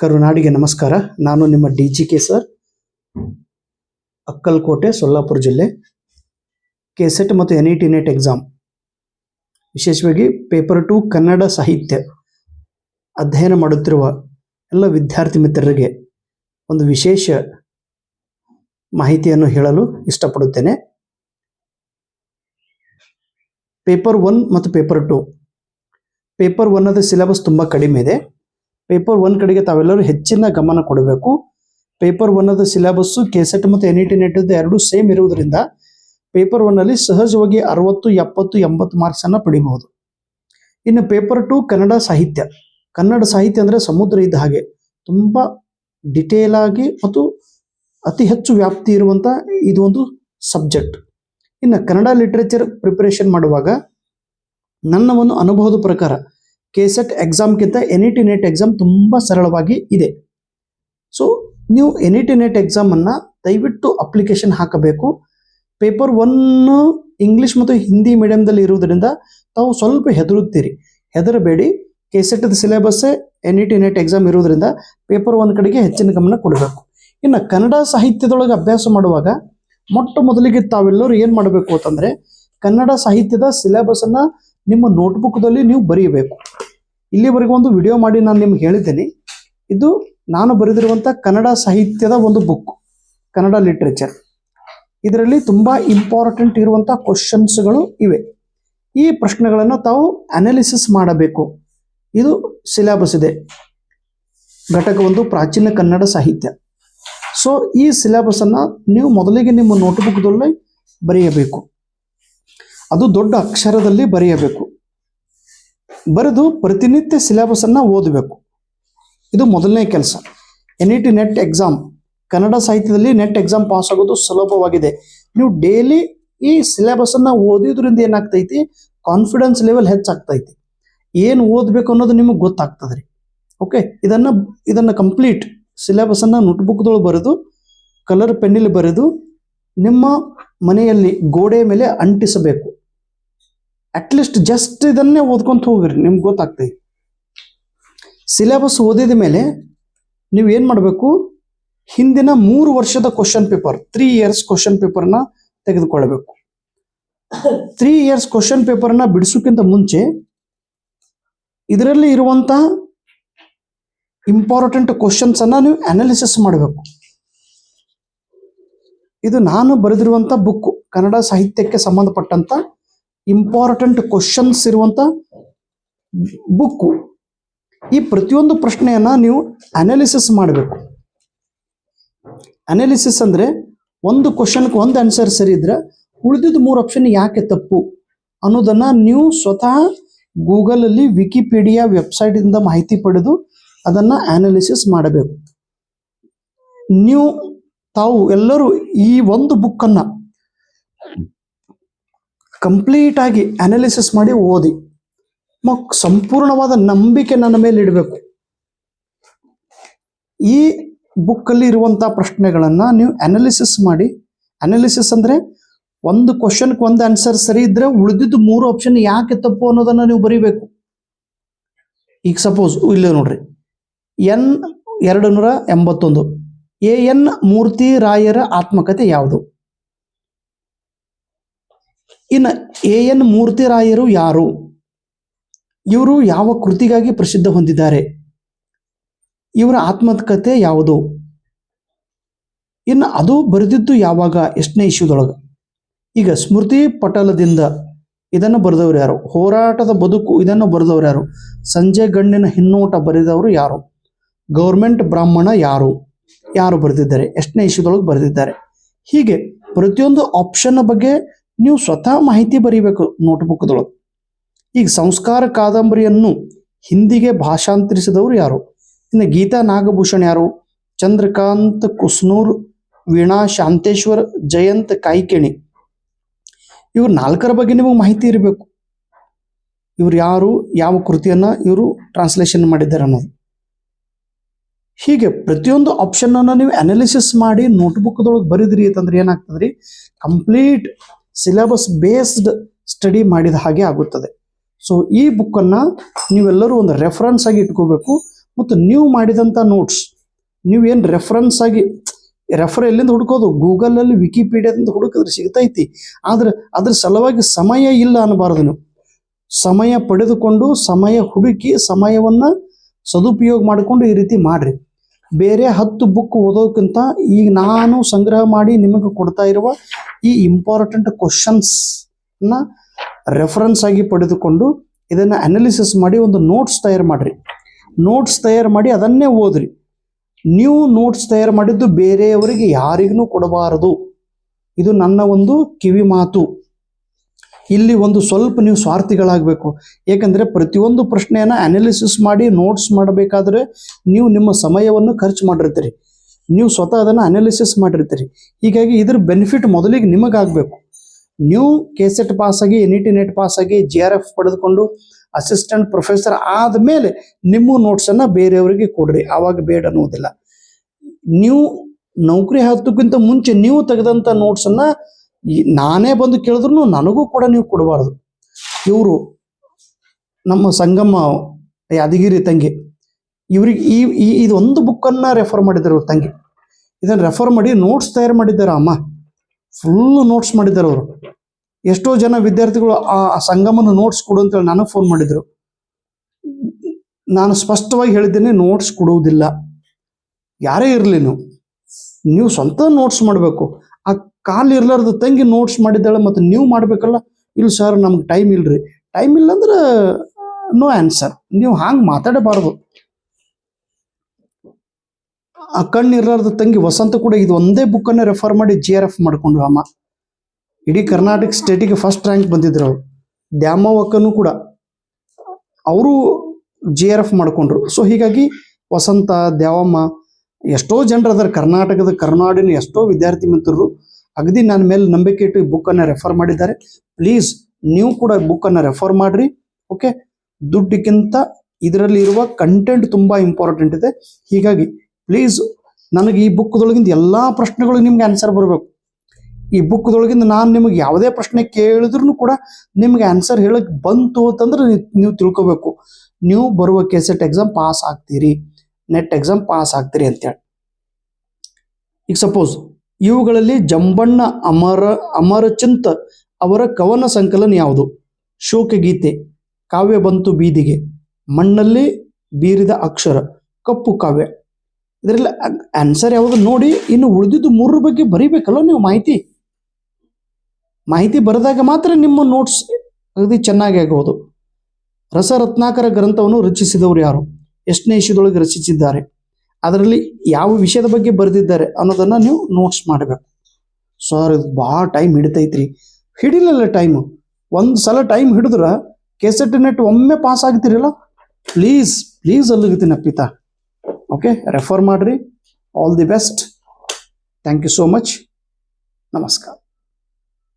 ಕರುನಾಡಿಗೆ ನಮಸ್ಕಾರ. ನಾನು ನಿಮ್ಮ D G K sir. Akkalkote, Solapur ಜಿಲ್ಲೆ. ಕೆ ಸೆಟ್ ಮತ್ತು N E T NET exam. ವಿಶೇಷವಾಗಿ ಪೇಪರ್ ಟು ಕನ್ನಡ ಸಾಹಿತ್ಯ. ಅಧ್ಯಯನ ಮಾಡುತ್ತಿರುವ ಎಲ್ಲ ವಿದ್ಯಾರ್ಥಿ ಮಿತ್ರರಿಗೆ ಒಂದು ವಿಶೇಷ ಮಾಹಿತಿಯನ್ನು ಹೇಳಲು ಇಷ್ಟಪಡುತ್ತೇನೆ. ಪೇಪರ್ ಒನ್ ಮತ್ತು ಪೇಪರ್ ಟು. ಪೇಪರ್ ಒನ್ನದ ಸಿಲೆಬಸ್ ತುಂಬ ಕಡಿಮೆ ಇದೆ. ಪೇಪರ್ ಒನ್ ಕಡೆಗೆ ತಾವೆಲ್ಲರೂ ಹೆಚ್ಚಿನ ಗಮನ ಕೊಡಬೇಕು. ಪೇಪರ್ ಒನ್ನದ ಸಿಲೆಬಸ್ಸು ಕೆ ಸೆಟ್ ಮತ್ತು ಎನ್ ಇ ಟಿ ನೆಟ್ ಎರಡೂ ಸೇಮ್ ಇರುವುದರಿಂದ ಪೇಪರ್ ಒನ್ನಲ್ಲಿ ಸಹಜವಾಗಿ ಅರವತ್ತು, ಎಪ್ಪತ್ತು, ಎಂಬತ್ತು ಮಾರ್ಕ್ಸನ್ನು ಪಡಿಬಹುದು. ಇನ್ನು ಪೇಪರ್ ಟು ಕನ್ನಡ ಸಾಹಿತ್ಯ. ಕನ್ನಡ ಸಾಹಿತ್ಯ ಅಂದರೆ ಸಮುದ್ರ ಇದ್ದ ಹಾಗೆ ತುಂಬ ಡಿಟೇಲ್ ಆಗಿ ಮತ್ತು ಅತಿ ಹೆಚ್ಚು ವ್ಯಾಪ್ತಿ ಇರುವಂಥ ಇದು ಒಂದು ಸಬ್ಜೆಕ್ಟ್ ಇನ್ನು ಕನ್ನಡ ಲಿಟ್ರೇಚರ್ ಪ್ರಿಪರೇಷನ್ ಮಾಡುವಾಗ ನನ್ನ ಒಂದು ಅನುಭವದ ಪ್ರಕಾರ K set ಎಕ್ಸಾಮ್ಗಿಂತ N E T NET exam ತುಂಬ ಸರಳವಾಗಿ ಇದೆ. ಸೊ ನೀವು ಎನ್ ಇ ಟಿ ನೆಟ್ ಎಕ್ಸಾಮನ್ನು ದಯವಿಟ್ಟು ಅಪ್ಲಿಕೇಶನ್ ಹಾಕಬೇಕು. ಪೇಪರ್ ಒನ್ನು ಇಂಗ್ಲಿಷ್ ಮತ್ತು ಹಿಂದಿ ಮೀಡಿಯಮ್ದಲ್ಲಿ ಇರುವುದರಿಂದ ತಾವು ಸ್ವಲ್ಪ ಹೆದರುತ್ತೀರಿ. ಹೆದರಬೇಡಿ. ಕೆ ಸೆಟ್ದ ಸಿಲೆಬಸ್ಸೇ N E T NET exam ಇರುವುದರಿಂದ ಪೇಪರ್ ಒನ್ ಕಡೆಗೆ ಹೆಚ್ಚಿನ ಗಮನ ಕೊಡಬೇಕು. ಇನ್ನು ಕನ್ನಡ ಸಾಹಿತ್ಯದೊಳಗೆ ಅಭ್ಯಾಸ ಮಾಡುವಾಗ ಮೊಟ್ಟ ಮೊದಲಿಗೆ ತಾವೆಲ್ಲರೂ ಏನು ಮಾಡಬೇಕು ಅಂತಂದರೆ ಕನ್ನಡ ಸಾಹಿತ್ಯದ ಸಿಲೆಬಸನ್ನು ನಿಮ್ಮ ನೋಟ್ಬುಕ್ದಲ್ಲಿ ನೀವು ಬರೆಯಬೇಕು ಇಲ್ಲಿವರೆಗೂ ಒಂದು ವಿಡಿಯೋ ಮಾಡಿ ನಾನು ನಿಮ್ಗೆ ಹೇಳಿದ್ದೀನಿ. ಇದು ನಾನು ಬರೆದಿರುವಂಥ ಕನ್ನಡ ಸಾಹಿತ್ಯದ ಒಂದು ಬುಕ್ ಕನ್ನಡ ಲಿಟ್ರೇಚರ್ ಇದರಲ್ಲಿ ತುಂಬ ಇಂಪಾರ್ಟೆಂಟ್ ಇರುವಂಥ ಕ್ವಶನ್ಸ್ಗಳು ಇವೆ. ಈ ಪ್ರಶ್ನೆಗಳನ್ನು ತಾವು ಅನಾಲಿಸಿಸ್ ಮಾಡಬೇಕು. ಇದು ಸಿಲೆಬಸ್ ಇದೆ. ಘಟಕ ಒಂದು ಪ್ರಾಚೀನ ಕನ್ನಡ ಸಾಹಿತ್ಯ. ಸೊ ಈ ಸಿಲೆಬಸನ್ನು ನೀವು ಮೊದಲಿಗೆ ನಿಮ್ಮ ನೋಟ್ಬುಕ್ದಲ್ಲಿ ಬರೆಯಬೇಕು. ಅದು ದೊಡ್ಡ ಅಕ್ಷರದಲ್ಲಿ ಬರೆಯಬೇಕು. ಬರೆದು ಪ್ರತಿನಿತ್ಯ ಸಿಲೆಬಸನ್ನು ಓದಬೇಕು. ಇದು ಮೊದಲನೇ ಕೆಲಸ. N E T NET exam Kannada ಸಾಹಿತ್ಯದಲ್ಲಿ ನೆಟ್ ಎಕ್ಸಾಮ್ ಪಾಸ್ ಆಗೋದು ಸುಲಭವಾಗಿದೆ. ನೀವು ಡೈಲಿ ಈ ಸಿಲೆಬಸನ್ನು ಓದಿದ್ರಿಂದ ಏನಾಗ್ತೈತಿ? ಕಾನ್ಫಿಡೆನ್ಸ್ ಲೆವೆಲ್ ಹೆಚ್ಚಾಗ್ತೈತಿ. ಏನು ಓದಬೇಕು ಅನ್ನೋದು ನಿಮಗೆ ಗೊತ್ತಾಗ್ತದೆ ರೀ ಓಕೆ ಇದನ್ನು ಇದನ್ನು ಕಂಪ್ಲೀಟ್ ಸಿಲೆಬಸನ್ನು ನೋಟ್ಬುಕ್ದೊಳಗೆ ಬರೆದು ಕಲರ್ ಪೆನ್ನಲ್ಲಿ ಬರೆದು, ನಿಮ್ಮ ಮನೆಯಲ್ಲಿ ಗೋಡೆ ಮೇಲೆ ಅಂಟಿಸಬೇಕು. ಅಟ್ಲೀಸ್ಟ್ ಜಸ್ಟ್ ಇದನ್ನೇ ಓದ್ಕೊಂತ ಹೋಗ್ರಿ, ನಿಮ್ಗೆ ಗೊತ್ತಾಗ್ತೈತಿ ಸಿಲೆಬಸ್ ಓದಿದ ಮೇಲೆ ನೀವು ಏನು ಮಾಡಬೇಕು? ಹಿಂದಿನ ಮೂರು ವರ್ಷದ question paper three years question ಪೇಪರ್ನ ತೆಗೆದುಕೊಳ್ಳಬೇಕು. ತ್ರೀ ಇಯರ್ಸ್ ಕ್ವಶನ್ ಪೇಪರ್ನ ಬಿಡಿಸೋಕ್ಕಿಂತ ಮುಂಚೆ ಇದರಲ್ಲಿ ಇರುವಂತಹ ಇಂಪಾರ್ಟೆಂಟ್ ಕ್ವಶನ್ಸ್ ಅನ್ನ ನೀವು ಅನಾಲಿಸಿಸ್ ಮಾಡಬೇಕು. ಇದು ನಾನು ಬರೆದಿರುವಂತ ಬುಕ್ ಕನ್ನಡ ಸಾಹಿತ್ಯಕ್ಕೆ ಸಂಬಂಧಪಟ್ಟಂತ ಇಂಪಾರ್ಟೆಂಟ್ ಕ್ವಶನ್ಸ್ ಇರುವಂತ ಬುಕ್ಕು ಈ ಪ್ರತಿಯೊಂದು ಪ್ರಶ್ನೆಯನ್ನ ನೀವು ಅನಾಲಿಸಿಸ್ ಮಾಡಬೇಕು. ಅನಾಲಿಸಿಸ್ ಅಂದ್ರೆ ಒಂದು ಕ್ವಶನ್ಗೆ ಒಂದು ಆನ್ಸರ್ ಸರಿ ಇದ್ರೆ ಉಳಿದಿದ್ದ ಮೂರು ಆಪ್ಷನ್ ಯಾಕೆ ತಪ್ಪು ಅನ್ನೋದನ್ನ ನೀವು ಸ್ವತಃ ಗೂಗಲಲ್ಲಿ ವಿಕಿಪೀಡಿಯಾ ವೆಬ್ಸೈಟಿಂದ ಮಾಹಿತಿ ಪಡೆದು ಅದನ್ನ ಅನಾಲಿಸಿಸ್ ಮಾಡಬೇಕು. ನೀವು ತಾವು ಎಲ್ಲರೂ ಈ ಒಂದು ಬುಕ್ಕನ್ನು ಕಂಪ್ಲೀಟ್ ಆಗಿ ಅನಾಲಿಸಿಸ್ ಮಾಡಿ ಓದಿ. ಮಕ್ ಸಂಪೂರ್ಣವಾದ ನಂಬಿಕೆ ನನ್ನ ಮೇಲೆ ಇಡಬೇಕು. ಈ ಬುಕ್ಕಲ್ಲಿ ಇರುವಂಥ ಪ್ರಶ್ನೆಗಳನ್ನು ನೀವು ಅನಾಲಿಸಿಸ್ ಮಾಡಿ. ಅನಾಲಿಸಿಸ್ ಅಂದರೆ ಒಂದು ಕ್ವಶನ್ಗೆ ಒಂದು ಆನ್ಸರ್ ಸರಿ ಇದ್ರೆ ಉಳಿದಿದ್ದು ಮೂರು ಆಪ್ಷನ್ ಯಾಕೆ ತಪ್ಪು ಅನ್ನೋದನ್ನು ನೀವು ಬರೀಬೇಕು. ಈಗ ಸಪೋಸ್ ಇಲ್ಲೇ ನೋಡ್ರಿ. ಎನ್ ಎರಡು ನೂರ ಎಂಬತ್ತೊಂದು. ಎ ಎನ್ ಮೂರ್ತಿ ರಾಯರ ಆತ್ಮಕಥೆ ಯಾವುದು? ಇನ್ನು ಎ ಎನ್ ಮೂರ್ತಿರಾಯರು ಯಾರು? ಇವರು ಯಾವ ಕೃತಿಗಾಗಿ ಪ್ರಸಿದ್ಧ ಹೊಂದಿದ್ದಾರೆ? ಇವರ ಆತ್ಮಕಥೆ ಯಾವುದು? ಇನ್ನು ಅದು ಬರೆದಿದ್ದು ಯಾವಾಗ? ಎಷ್ಟನೇ ಇಶ್ಯೂದೊಳಗೆ ಈಗ ಸ್ಮೃತಿ ಪಟಲದಿಂದ ಇದನ್ನು ಬರೆದವರು ಯಾರು? ಹೋರಾಟದ ಬದುಕು ಇದನ್ನು ಬರೆದವರು ಯಾರು? ಸಂಜೆ ಗಣ್ಣಿನ ಹಿನ್ನೋಟ ಬರೆದವರು ಯಾರು? ಗೌರ್ಮೆಂಟ್ ಬ್ರಾಹ್ಮಣ ಯಾರು? ಯಾರು ಬರೆದಿದ್ದಾರೆ? ಎಷ್ಟನೇ ಇಶ್ಯೂದೊಳಗೆ ಬರೆದಿದ್ದಾರೆ. ಹೀಗೆ ಪ್ರತಿಯೊಂದು ಆಪ್ಷನ್ ಬಗ್ಗೆ ನೀವು ಸ್ವತಃ ಮಾಹಿತಿ ಬರೀಬೇಕು ನೋಟ್ಬುಕ್ದೊಳಗೆ. ಈಗ ಸಂಸ್ಕಾರ ಕಾದಂಬರಿಯನ್ನು ಹಿಂದಿಗೆ ಭಾಷಾಂತರಿಸಿದವರು ಯಾರು? ಇನ್ನು ಗೀತಾ ನಾಗಭೂಷಣ್ ಯಾರು? ಚಂದ್ರಕಾಂತ್ ಕುಸ್ನೂರ್, ವೀಣಾ ಶಾಂತೇಶ್ವರ್, ಜಯಂತ್ ಕಾಯ್ಕೆಣಿ. ಇವ್ರ ನಾಲ್ಕರ ಬಗ್ಗೆ ನಿಮಗೆ ಮಾಹಿತಿ ಇರಬೇಕು. ಇವ್ರು ಯಾರು, ಯಾವ ಕೃತಿಯನ್ನ ಇವರು ಟ್ರಾನ್ಸ್ಲೇಷನ್ ಮಾಡಿದ್ದಾರೆ ಅನ್ನೋದು. ಹೀಗೆ ಪ್ರತಿಯೊಂದು ಆಪ್ಷನ್ ಅನ್ನ ನೀವು ಅನಾಲಿಸಿಸ್ ಮಾಡಿ ನೋಟ್ಬುಕ್ದೊಳಗೆ ಬರೀದ್ರಿ ಅಂತಂದ್ರೆ ಏನಾಗ್ತದ್ರಿ? ಕಂಪ್ಲೀಟ್ ಸಿಲೆಬಸ್ ಬೇಸ್ಡ್ ಸ್ಟಡಿ ಮಾಡಿದ ಹಾಗೆ ಆಗುತ್ತದೆ. ಸೊ ಈ ಬುಕ್ಕನ್ನು ನೀವೆಲ್ಲರೂ ಒಂದು ರೆಫರೆನ್ಸ್ ಆಗಿ ಇಟ್ಕೋಬೇಕು. ಮತ್ತು ನೀವು ಮಾಡಿದಂಥ ನೋಟ್ಸ್ ನೀವು ಏನು ರೆಫರೆನ್ಸ್ ಆಗಿ ರೆಫರ್ ಎಲ್ಲಿಂದ ಹುಡುಕೋದು? ಗೂಗಲಲ್ಲಿ ವಿಕಿಪೀಡಿಯಾದಿಂದ ಹುಡುಕಿದ್ರೆ ಸಿಗ್ತೈತಿ. ಆದರೆ ಅದ್ರ ಸಲುವಾಗಿ ಸಮಯ ಇಲ್ಲ ಅನ್ನಬಾರದು ನೀವು. ಸಮಯ ಪಡೆದುಕೊಂಡು, ಸಮಯ ಹುಡುಕಿ, ಸಮಯವನ್ನು ಸದುಪಯೋಗ ಮಾಡಿಕೊಂಡು ಈ ರೀತಿ ಮಾಡ್ರಿ. ಬೇರೆ ಹತ್ತು ಬುಕ್ ಓದೋಕ್ಕಿಂತ ಈಗ ನಾನು ಸಂಗ್ರಹ ಮಾಡಿ ನಿಮಗೆ ಕೊಡ್ತಾ ಇರುವ ಈ ಇಂಪಾರ್ಟೆಂಟ್ ಕ್ವಶನ್ಸ್ನ ರೆಫರೆನ್ಸ್ ಆಗಿ ಪಡೆದುಕೊಂಡು ಇದನ್ನು ಅನಾಲಿಸಿಸ್ ಮಾಡಿ ಒಂದು ನೋಟ್ಸ್ ತಯಾರು ಮಾಡಿರಿ. ನೋಟ್ಸ್ ತಯಾರು ಮಾಡಿ ಅದನ್ನೇ ಓದ್ರಿ. ನೀವು ನೋಟ್ಸ್ ತಯಾರು ಮಾಡಿದ್ದು ಬೇರೆಯವರಿಗೆ ಯಾರಿಗೂ ಕೊಡಬಾರದು. ಇದು ನನ್ನ ಒಂದು ಕಿವಿ ಮಾತು. ಇಲ್ಲಿ ಒಂದು ಸ್ವಲ್ಪ ನೀವು ಸ್ವಾರ್ಥಿಗಳಾಗಬೇಕು. ಏಕೆಂದರೆ ಪ್ರತಿಯೊಂದು ಪ್ರಶ್ನೆಯನ್ನು ಅನಾಲಿಸಿಸ್ ಮಾಡಿ ನೋಟ್ಸ್ ಮಾಡಬೇಕಾದ್ರೆ ನೀವು ನಿಮ್ಮ ಸಮಯವನ್ನು ಖರ್ಚು ಮಾಡಿರ್ತೀರಿ. ನೀವು ಸ್ವತಃ ಅದನ್ನು ಅನಾಲಿಸಿಸ್ ಮಾಡಿರ್ತೀರಿ. ಹೀಗಾಗಿ ಇದ್ರ ಬೆನಿಫಿಟ್ ಮೊದಲಿಗೆ ನಿಮಗಾಗಬೇಕು. ನೀವು ಕೆ ಸೆಟ್ ಪಾಸಾಗಿ ಎನ್ ಇ ಟಿ ನೆಟ್ ಪಾಸಾಗಿ ಜಿ ಆರ್ ಎಫ್ ಪಡೆದುಕೊಂಡು ಅಸಿಸ್ಟೆಂಟ್ ಪ್ರೊಫೆಸರ್ ಆದಮೇಲೆ ನಿಮ್ಮ ನೋಟ್ಸನ್ನು ಬೇರೆಯವರಿಗೆ ಕೊಡ್ರಿ. ಆವಾಗ ಬೇಡ ಅನ್ನೋದಿಲ್ಲ ನೀವು ನೌಕರಿ ಹತ್ತಕ್ಕಿಂತ ಮುಂಚೆ ನೀವು ತೆಗೆದಂಥ ನೋಟ್ಸನ್ನು ನಾನೇ ಬಂದು ಕೇಳಿದ್ರು ನನಗೂ ಕೂಡ ನೀವು ಕೊಡಬಾರ್ದು. ಇವರು ನಮ್ಮ ಸಂಗಮ ಯಾದಗಿರಿ ತಂಗಿ, ಇವ್ರಿಗೆ ಈ ಈ, ಇದೊಂದು ಬುಕ್ಕನ್ನು ರೆಫರ್ ಮಾಡಿದ್ದಾರೆ ಅವ್ರ ತಂಗಿ. ಇದನ್ನು ರೆಫರ್ ಮಾಡಿ ನೋಟ್ಸ್ ತಯಾರು ಮಾಡಿದ್ದಾರೆ ಅಮ್ಮ. ಫುಲ್ ನೋಟ್ಸ್ ಮಾಡಿದ್ದಾರೆ ಅವರು. ಎಷ್ಟೋ ಜನ ವಿದ್ಯಾರ್ಥಿಗಳು ಆ ಸಂಗಮನ ನೋಟ್ಸ್ ಕೊಡು ಅಂತೇಳಿ ನನಗೆ ಫೋನ್ ಮಾಡಿದರು. ನಾನು ಸ್ಪಷ್ಟವಾಗಿ ಹೇಳಿದ್ದೇನೆ ನೋಟ್ಸ್ ಕೊಡುವುದಿಲ್ಲ. ಯಾರೇ ಇರಲಿ ನೀವು. ಸ್ವಂತ ನೋಟ್ಸ್ ಮಾಡಬೇಕು. ಕಾಲು ಇರ್ಲಾರ್ದು ತಂಗಿ ನೋಟ್ಸ್ ಮಾಡಿದ್ದಾಳೆ ಮತ್ತು ನೀವು ಮಾಡಬೇಕಲ್ಲ? ಇಲ್ಲ ಸರ್ ನಮ್ಗೆ ಟೈಮ್ ಇಲ್ರಿ. ಟೈಮ್ ಇಲ್ಲ ಅಂದ್ರೆ ನೋ ಆನ್ಸರ್ ನೀವು ಹಾಂಗೆ ಮಾತಾಡಬಾರ್ದು. ಆ ಕಣ್ಣು ಇರ್ಲಾರ್ದ ತಂಗಿ ವಸಂತ ಕೂಡ ಇದು ಒಂದೇ ಬುಕ್ಕನ್ನು ರೆಫರ್ ಮಾಡಿ ಜಿ ಆರ್ ಎಫ್ ಮಾಡ್ಕೊಂಡ್ರು ಅಮ್ಮ. ಇಡೀ ಕರ್ನಾಟಕ ಸ್ಟೇಟಿಗೆ ಫಸ್ಟ್ ರ್ಯಾಂಕ್ ಬಂದಿದ್ರು ಅವರು ದ್ಯಾಮವಕ್ಕನೂ ಕೂಡ. ಅವರು ಜಿ ಆರ್ ಎಫ್ ಮಾಡ್ಕೊಂಡ್ರು. ಸೊ ಹೀಗಾಗಿ ವಸಂತ, ದ್ಯಾವಮ್ಮ, ಎಷ್ಟೋ ಜನರು ಅದರ ಕರ್ನಾಟಕದ, ಕರ್ನಾಡಿನ ಎಷ್ಟೋ ವಿದ್ಯಾರ್ಥಿ ಮಿತ್ರರು. ಅಗದಿ ನನ್ನ ಮೇಲೆ ನಂಬಿಕೆ ಇಟ್ಟು ಈ ಬುಕ್ಕನ್ನು ರೆಫರ್ ಮಾಡಿದ್ದಾರೆ. ಪ್ಲೀಸ್ ನೀವು ಕೂಡ ಬುಕ್ಕನ್ನು ರೆಫರ್ ಮಾಡಿರಿ ಓಕೆ ದುಡ್ಡಿಗಿಂತ ಇದರಲ್ಲಿ ಇರುವ ಕಂಟೆಂಟ್ ತುಂಬ ಇಂಪಾರ್ಟೆಂಟ್ ಇದೆ. ಹೀಗಾಗಿ ಪ್ಲೀಸ್ ನನಗೆ ಈ ಬುಕ್ದೊಳಗಿಂದ ಎಲ್ಲ ಪ್ರಶ್ನೆಗಳು ನಿಮ್ಗೆ ಆನ್ಸರ್ ಬರಬೇಕು. ಈ ಬುಕ್ದೊಳಗಿಂದ ನಾನು ನಿಮಗೆ ಯಾವುದೇ ಪ್ರಶ್ನೆ ಕೇಳಿದ್ರು ಕೂಡ ನಿಮ್ಗೆ ಆನ್ಸರ್ ಹೇಳಕ್ ಬಂತು ಅಂತಂದ್ರೆ ನೀವು ತಿಳ್ಕೊಬೇಕು. ನೀವು ಬರುವ ಕೆ ಸೆಟ್ ಎಕ್ಸಾಮ್ ಪಾಸ್ ಆಗ್ತೀರಿ. ನೆಟ್ ಎಕ್ಸಾಮ್ ಪಾಸ್ ಆಗ್ತೀರಿ ಅಂತೇಳಿ. ಈಗ ಸಪೋಸ್ ಇವುಗಳಲ್ಲಿ ಜಂಬಣ್ಣ ಅಮರ, ಅಮರಚಿಂತ ಅವರ ಕವನ ಸಂಕಲನ ಯಾವುದು? ಶೋಕಗೀತೆ, ಕಾವ್ಯ ಬಂತು ಬೀದಿಗೆ, ಮಣ್ಣಲ್ಲಿ ಬೀರಿದ ಅಕ್ಷರ, ಕಪ್ಪು ಕಾವ್ಯ. ಇದರಲ್ಲಿ ಆನ್ಸರ್ ಯಾವುದು ನೋಡಿ, ಇನ್ನು ಉಳಿದಿದ್ದು ಮೂರರ ಬಗ್ಗೆ ಬರೀಬೇಕಲ್ಲ ನೀವು ಮಾಹಿತಿ? ಮಾಹಿತಿ ಬರೆದಾಗ ಮಾತ್ರ ನಿಮ್ಮ ನೋಟ್ಸ್ ಅಗದಿ ಚೆನ್ನಾಗಿ ಆಗಬಹುದು ರಸರತ್ನಾಕರ ಗ್ರಂಥವನ್ನು ರಚಿಸಿದವರು ಯಾರು? ಎಷ್ಟನೇ ಇಶದೊಳಗೆ ರಚಿಸಿದ್ದಾರೆ? ಅದರಲ್ಲಿ ಯಾವ ವಿಷಯದ ಬಗ್ಗೆ ಬರೆದಿದ್ದಾರೆ ಅನ್ನೋದನ್ನ ನೀವು ನೋಟ್ಸ್ ಮಾಡಬೇಕು. ಸರ್ ಇದು ಭಾಳ ಟೈಮ್ ಹಿಡಿತೈತ್ರಿ. ಹಿಡಿಲಿಲ್ಲ ಟೈಮು ಒಂದು ಸಲ ಟೈಮ್ ಹಿಡಿದ್ರೆ ಕೆಸೆಟ್ ನೆಟ್ ಒಮ್ಮೆ ಪಾಸ್ ಆಗ್ತೀರಲ್ಲ ಪ್ಲೀಸ್ ಪ್ಲೀಸ್ ಅಲ್ಲಿಗತ್ತೀನಿ ಅಪ್ಪಿತ ಓಕೆ ರೆಫರ್ ಮಾಡಿರಿ. All the best thank you so much ನಮಸ್ಕಾರ.